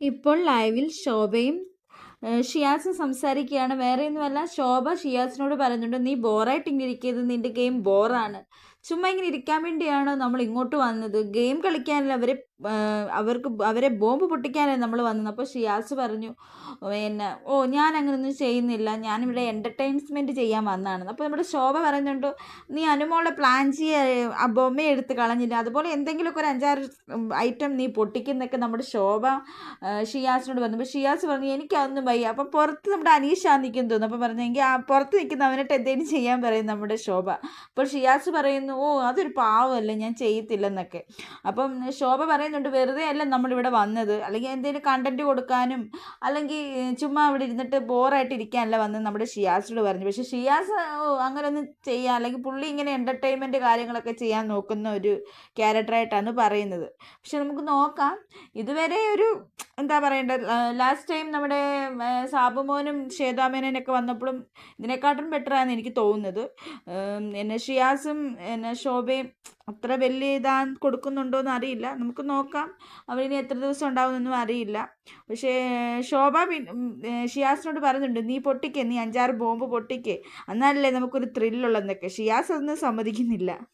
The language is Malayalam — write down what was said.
ഇപ്പോൾ ലൈവിൽ ശോഭയും ഷിയാസ് സംസാരിക്കുകയാണ്. വേറെയൊന്നുമല്ല ശോഭ ഷിയാസിനോട് പറയുന്നുണ്ട് നീ ബോറായിട്ട് ഇങ്ങനെ ഇരിക്കരുത്. നിന്റെ ഗെയിം ബോറാണ് ചുമ്മാ ഇങ്ങനെ ഇരിക്കാൻ വേണ്ടിയാണോ നമ്മൾ ഇങ്ങോട്ട് വന്നത്? ഗെയിം കളിക്കാനല്ല അവരെ അവർക്ക് അവരെ ബോംബ് പൊട്ടിക്കാനല്ല നമ്മൾ വന്നത്. അപ്പോൾ ഷിയാസ് പറഞ്ഞു പിന്നെ ഓ ഞാൻ അങ്ങനെയൊന്നും ചെയ്യുന്നില്ല. ഞാനിവിടെ എന്റർടൈൻമെന്റ് ചെയ്യാൻ വന്നതാണ്. അപ്പോൾ നമ്മുടെ ശോഭ പറയുന്നുണ്ട് നീ അനുമോളെ പ്ലാൻ ചെയ്യ ആ ബൊമ്മ എടുത്ത് കളഞ്ഞില്ല അതുപോലെ എന്തെങ്കിലുമൊക്കെ ഒരു അഞ്ചാറ് ഐറ്റം നീ പൊട്ടിക്കുന്നൊക്കെ നമ്മുടെ ശോഭ ഷിയാസിനോട് പറഞ്ഞു. അപ്പോൾ ഷിയാസ് പറഞ്ഞു എനിക്കതൊന്നും വയ്യ. അപ്പോൾ പുറത്ത് നമ്മുടെ അനീഷാ നിൽക്കുന്നു. തോന്നുന്നു അപ്പോൾ പറഞ്ഞെങ്കിൽ ആ പുറത്ത് നിൽക്കുന്ന അവനായിട്ട് എന്തെങ്കിലും ചെയ്യാൻ പറയും നമ്മുടെ ശോഭ. അപ്പോൾ ഷിയാസ് പറയുന്നു ഓ അതൊരു പാവമല്ലേ ഞാൻ ചെയ്യത്തില്ലെന്നൊക്കെ. അപ്പം ശോഭ പറയുന്നുണ്ട് വെറുതെ അല്ല നമ്മളിവിടെ വന്നത്. അല്ലെങ്കിൽ എന്തെങ്കിലും കണ്ടന്റ് കൊടുക്കാനും അല്ലെങ്കിൽ ചുമ്മാ അവിടെ ഇരുന്നിട്ട് ബോറായിട്ട് ഇരിക്കാനല്ല വന്നത് നമ്മുടെ ഷിയാസിനോട് പറഞ്ഞു. പക്ഷേ ഷിയാസ് അങ്ങനെയൊന്നും ചെയ്യാൻ അല്ലെങ്കിൽ പുള്ളി ഇങ്ങനെ എന്റർടൈൻമെന്റ് കാര്യങ്ങളൊക്കെ ചെയ്യാൻ നോക്കുന്ന ഒരു ക്യാരക്ടറായിട്ടാണ് പറയുന്നത്. പക്ഷെ നമുക്ക് നോക്കാം. ഇതുവരെ ഒരു എന്താ പറയേണ്ടത് ലാസ്റ്റ് ടൈം നമ്മുടെ സാബുമോനും ശ്വേതാമേനൊക്കെ വന്നപ്പോഴും ഇതിനെക്കാട്ടും ബെറ്ററാണെന്ന് എനിക്ക് തോന്നുന്നത്. എന്നെ ഷിയാസും എന്നെ ശോഭയും അത്ര വലിയ ഇതാ കൊടുക്കുന്നുണ്ടോ എന്ന് അറിയില്ല. നമുക്ക് നോക്കാം. അവരിനി എത്ര ദിവസം ഉണ്ടാവുമെന്നൊന്നും അറിയില്ല. പക്ഷേ ശോഭ ഷിയാസിനോട് പറയുന്നുണ്ട് നീ പൊട്ടിക്കേ നീ അഞ്ചാറ് ബോംബ് പൊട്ടിക്കേ. എന്നാലല്ലേ നമുക്കൊരു ത്രില്ലുള്ളതെന്നൊക്കെ ഷിയാസ് അതൊന്നും സമ്മതിക്കുന്നില്ല.